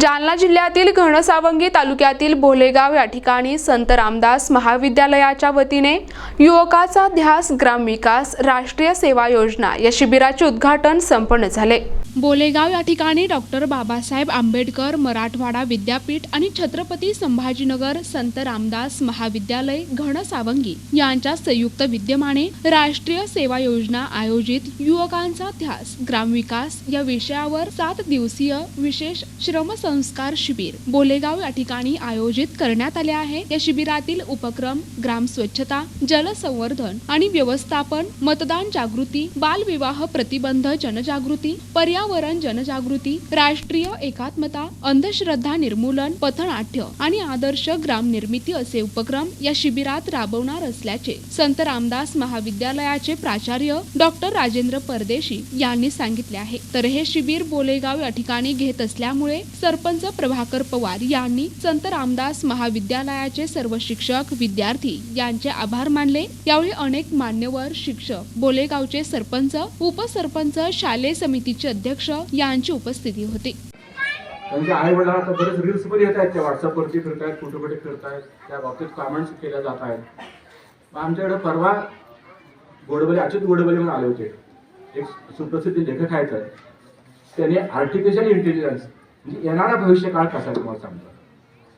जालना जिल्ह्यातील घनसावंगी तालुक्यातील भोलेगाव या ठिकाणी संत रामदास महाविद्यालयाच्या वतीने युवकाचा ध्यास ग्रामविकास राष्ट्रीय सेवा योजना या शिबिराचे उद्घाटन संपन्न झाले. बोलेगाव या ठिकाणी डॉक्टर बाबासाहेब आंबेडकर मराठवाडा विद्यापीठ आणि छत्रपती संभाजीनगर संत रामदास महाविद्यालय घनसावंगी यांच्या संयुक्त विद्यमाने राष्ट्रीय सेवा योजना आयोजित युवकांचा ध्यास ग्रामविकास या विषयावर सात दिवसीय विशेष श्रमसंस्कार शिबिर बोलेगाव या ठिकाणी आयोजित करण्यात आले आहे. या शिबिरातील उपक्रम ग्राम स्वच्छता जलसंवर्धन आणि व्यवस्थापन मतदान जागृती बालविवाह प्रतिबंध जनजागृती पर्यावरण जनजागृती राष्ट्रीय एकात्मता अंधश्रद्धा निर्मूलन पथनाट्य आणि आदर्श ग्राम निर्मिती असे उपक्रम या शिबिरात राबवणार असल्याचे संत रामदास महाविद्यालयाचे प्राचार्य डॉक्टर राजेंद्र परदेशी यांनी सांगितले आहे. तर हे शिबिर बोलेगाव या ठिकाणी घेत असल्यामुळे सरपंच प्रभाकर पवार यांनी संत रामदास महाविद्यालयाचे सर्व शिक्षक विद्यार्थी यांचे आभार मानले. यावेळी अनेक मान्यवर शिक्षक बोलेगावचे सरपंच उपसरपंच शालेय समितीचे अध्यक्ष यांची उपस्थिती होती. त्यांच्या आई वडिलांना आता बरेच रील्स पण येत आहेत त्या व्हॉट्सअपवरती फिरतायत फोटो बिटो फिरतायत त्या बाबतीत कमेंट्स केल्या जात आहेत. आमच्याकडे परवा गोडबले अच्युत गोडबले म्हणून आले होते. एक सुप्रसिद्ध लेखक आहेत. त्याने त्यांनी आर्टिफिशियल इंटेलिजन्स म्हणजे येणारा भविष्य काळ कसा आहे तुम्हाला सांगतो.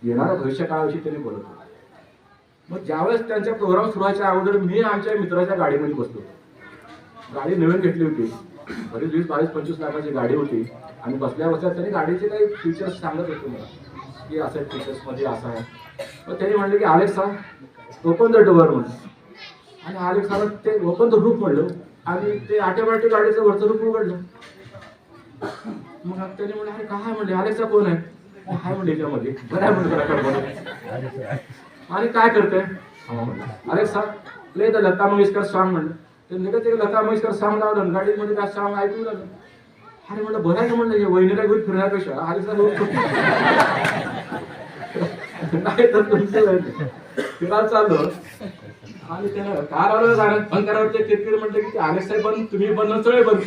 येणारा भविष्य काळाविषयी त्यांनी बोलत होतो. मग ज्यावेळेस त्यांचा प्रोग्राम सुरू व्हायच्या अगोदर मी आमच्या मित्राच्या गाडीमध्ये बसलो गाडी नवीन घेतली होती. बरीच वीस बावीस पंचवीस लाखाची गाडी होती. आणि बसल्या बसल्या त्यांनी गाडीचे काही फीचर्स सांगत होते मला. की असं आहे फीचर्समध्ये असं आहे. मग त्यांनी म्हणलं की आलेक्सा ओपन द डोअर म्हणून. आणि आलेक्साला ते ओपन द रूप म्हणलं. आणि ते ऑटोमॅटिक गाडीचं वरचं रूप उघडलं. मग त्याने म्हणलं अरे काय म्हणले आलेक्सा कोण आहे? हाय म्हणले याच्यामध्ये बरं म्हणलं आणि काय करते sir play the Lata Mangeshkar song म्हणलं. ते निघत ते लता मंगेशकर सॉंग लावलं गाडीमध्ये काय साम ऐकू लागलं. अरे म्हणलं बरं आहे म्हणलं हे वहिनीला घेऊन फिरण्यापेक्षा अरे सर हो. नाही तर तुमचं फिरायला चाललो आणि त्यानं कार आलं जाणं बंद करावं ते किरकिर म्हटलं की अलेक्सा बंद तुम्ही बंद सगळे बंद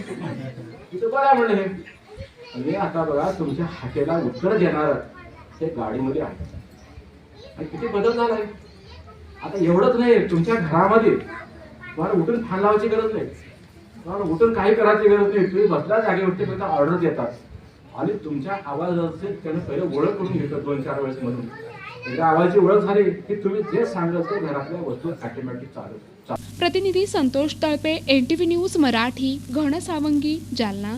तिथं बरं आहे म्हणलं हे. आणि आता बघा तुमच्या हाकेला उत्तर देणार ते गाडीमध्ये आहे. आणि किती बदल झालाय. आता एवढंच नाही तुमच्या घरामध्ये तुम्हाला उठून फान लावायची गरज नाही. तुम्हाला उठून काही करायची गरज नाही. तुम्ही बसल्या जागेवरती फक्त ऑर्डर देतात. आणि तुमच्या आवाजाचे त्यानं पहिले ओळख करून घेतात दोन चार वेळेस म्हणून. एकदा आवाजाची ओळख झाली की तुम्ही जे सांगत ते घरातल्या वस्तू ऑटोमॅटिक चालू. चालू. प्रतिनिधी Santosh Talpe N T V news Marathi Ghansawangi Jalna.